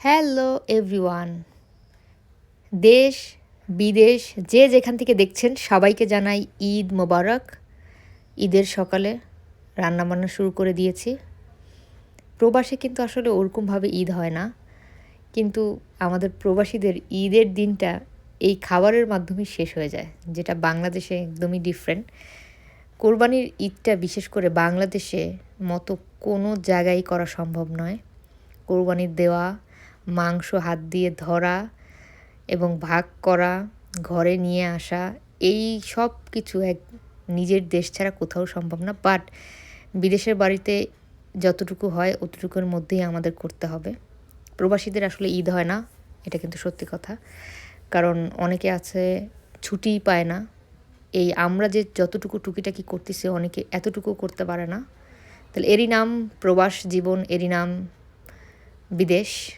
Hello everyone. দেশ, বিদেশ, যে যেখান থেকে দেখছেন, সবাইকে জানাই ঈদ মোবারক। ঈদের সকালে রান্নাবান্না শুরু করে দিয়েছি। প্রবাসে কিন্তু আসলে ওরকমভাবে ঈদ হয় না। কিন্তু আমাদের প্রবাসীদের ঈদের দিনটা এই খাবারের মাধ্যমে শেষ হয়ে যায়, যেটা বাংলাদেশে একদমই ডিফারেন্ট কোরবানির ঈদটা বিশেষ করে বাংলাদেশে মতো কোনো জায়গায় করা সম্ভব নয়। কোরবানির দেওয়া মাংস হাত দিয়ে ধরা এবং ভাগ করা, ঘরে নিয়ে আসা, এই সব কিছু এক নিজের দেশ ছাড়া কোথাও সম্ভব না। বাট বিদেশের বাড়িতে যতটুকু হয়, অতটুকুর মধ্যেই আমাদের করতে হবে। প্রবাসীদের আসলে ঈদ হয় না, এটা কিন্তু সত্যি কথা। কারণ অনেকে আছে ছুটিই পায় না। এই আমরা যে যতটুকু টুকিটাকি করতেছি, অনেকে এতটুকু করতে পারে না। তাহলে এরই নাম প্রবাস জীবন, এরই নাম বিদেশ।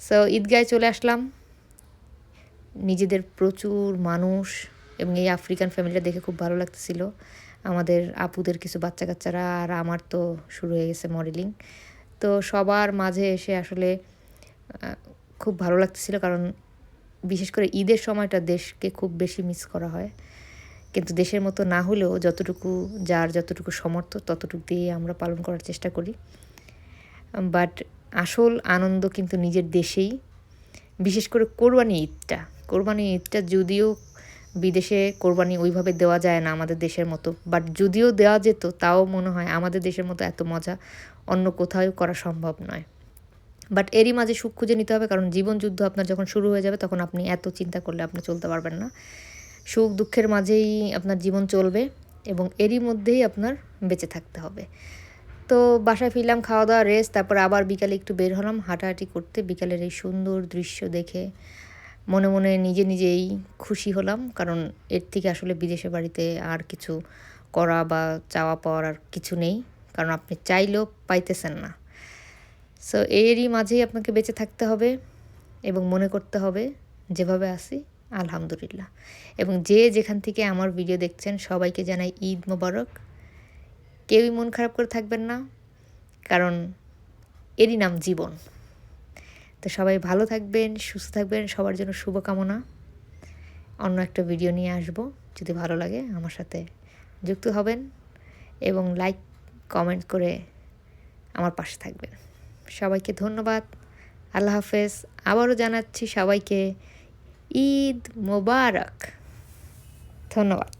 সো ঈদগায় চলে আসলাম। নিজেদের প্রচুর মানুষ এবং এই আফ্রিকান ফ্যামিলিটা দেখে খুব ভালো লাগতেছিল। আমাদের আপুদের কিছু বাচ্চা কাচ্চারা আর আমার তো শুরু হয়ে গেছে মডেলিং তো সবার মাঝে এসে আসলে খুব ভালো লাগতেছিল কারণ বিশেষ করে ঈদের সময়টা দেশকে খুব বেশি মিস করা হয়। কিন্তু দেশের মতো না হলেও যতটুকু যার যতটুকু সমর্থ ততটুকু দিয়ে আমরা পালন করার চেষ্টা করি। বাট আসল আনন্দ কিন্তু নিজের দেশেই, বিশেষ করে কোরবানি ঈদটা। কোরবানি ঈদটা যদিও বিদেশে কোরবানি ওইভাবে দেওয়া যায় না আমাদের দেশের মতো বাট যদিও দেওয়া যেত, তাও মনে হয় আমাদের দেশের মতো এত মজা অন্য কোথাও করা সম্ভব নয়। বাট এরই মাঝে সুখ খুঁজে নিতে হবে, কারণ জীবন যুদ্ধ আপনার যখন শুরু হয়ে যাবে, তখন আপনি এত চিন্তা করলে আপনি চলতে পারবেন না। সুখ দুঃখের মাঝেই আপনার জীবন চলবে এবং এরই মধ্যেই আপনার বেঁচে থাকতে হবে। তো বাসায় ফিরলাম খাওয়া দাওয়া রেস্ট তারপর আবার বিকালে একটু বের হলাম, হাঁটাহাঁটি করতে। বিকালের এই সুন্দর দৃশ্য দেখে মনে মনে নিজে নিজেই খুশি হলাম, কারণ এর থেকে আসলে বিদেশে বাড়িতে আর কিছু করা বা চাওয়া পাওয়ার আর কিছু নেই, কারণ আপনি চাইলেও পাইতেছেন না। সো এরই মাঝেই আপনাকে বেঁচে থাকতে হবে এবং মনে করতে হবে, যেভাবে আসি আলহামদুলিল্লাহ। এবং যে যেখান থেকে আমার ভিডিও দেখছেন, সবাইকে জানাই ঈদ মোবারক। কেউই মন খারাপ করে থাকবেন না, কারণ এরই নাম জীবন। তো সবাই ভালো থাকবেন, সুস্থ থাকবেন, সবার জন্য শুভকামনা। অন্য একটা ভিডিও নিয়ে আসব, যদি ভালো লাগে আমার সাথে যুক্ত হবেন এবং লাইক কমেন্ট করে আমার পাশে থাকবেন। সবাইকে ধন্যবাদ, আল্লাহ হাফেজ। আবারও জানাচ্ছি সবাইকে ঈদ মোবারক। ধন্যবাদ।